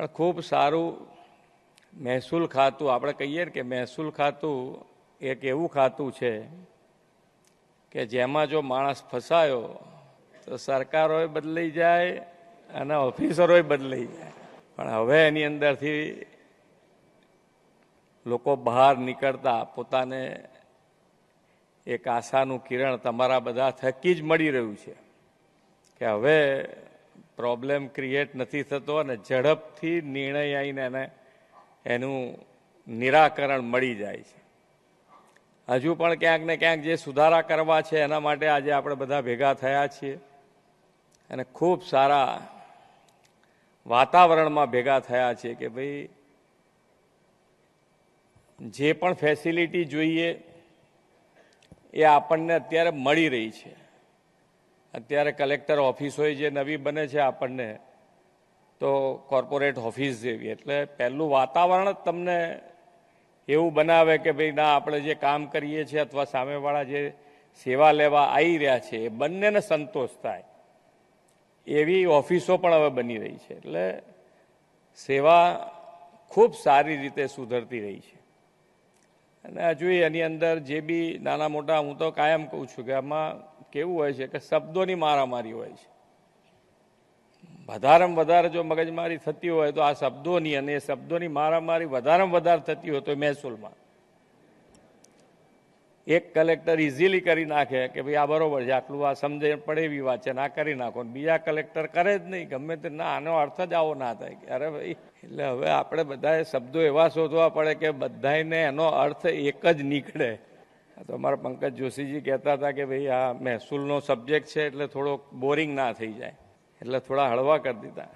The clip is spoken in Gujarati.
પણ ખૂબ સારું મહેસૂલ ખાતું, આપણે કહીએ ને કે મહેસૂલ ખાતું એક એવું ખાતું છે કે જેમાં જો માણસ ફસાયો, તો સરકારોએ બદલાઈ જાય અને ઓફિસરોય બદલાઈ જાય. પણ હવે એની અંદરથી લોકો બહાર નીકળતા, પોતાને એક આશાનું કિરણ તમારા બધા થકી જ મળી રહ્યું છે. કે હવે પ્રોબ્લેમ ક્રિએટ નથી થતો અને ઝડપથી નિર્ણય આવીને એને એનું નિરાકરણ મળી જાય છે. હજુ પણ ક્યાંક ને ક્યાંક જે સુધારા કરવા છે એના માટે આજે આપણે બધા ભેગા થયા છીએ અને ખૂબ સારા વાતાવરણમાં ભેગા થયા છીએ કે ભાઈ જે પણ ફેસિલિટી જોઈએ એ આપણને અત્યારે મળી રહી છે. અત્યારે કલેક્ટર ઓફિસોય જે નવી બને છે આપણને, તો કોર્પોરેટ ઓફિસ જેવી. એટલે પહેલું વાતાવરણ જ તમને એવું બનાવે કે ભાઈ, ના, આપણે જે કામ કરીએ છીએ અથવા સામેવાળા જે સેવા લેવા આવી રહ્યા છે, એ બંનેને સંતોષ થાય. એવી ઓફિસો પણ હવે બની રહી છે. એટલે સેવા ખૂબ સારી રીતે સુધરતી રહી છે. અને હજુ એની અંદર જે બી નાના મોટા, હું તો કાયમ કહું છું કે આમાં કેવું હોય છે કે શબ્દોની મારામારી હોય છે. વધારેમાં વધારે જો મગજમારી થતી હોય તો આ શબ્દોની અને એ શબ્દોની મારામારી વધારેમાં વધારે થતી હોય તો મહેસૂલમાં. એક કલેક્ટર ઇઝીલી કરી નાખે કે ભાઈ આ બરોબર છે, આટલું આ સમજે પડે એવી વાત છે, ના કરી નાખો. બીજા કલેક્ટર કરે જ નહીં, ગમે તે, ના, આનો અર્થ જ આવો ના થાય કે અરે ભાઈ, એટલે હવે આપણે બધાએ શબ્દો એવા શોધવા પડે કે બધાને એનો અર્થ એક જ નીકળે. તો અમારા પંકજ જોશીજી કહેતા હતા કે ભાઈ આ મહેસૂલનો સબ્જેક્ટ છે એટલે થોડોક બોરિંગ ના થઈ જાય. એટલે થોડા હળવા કરી દીધા.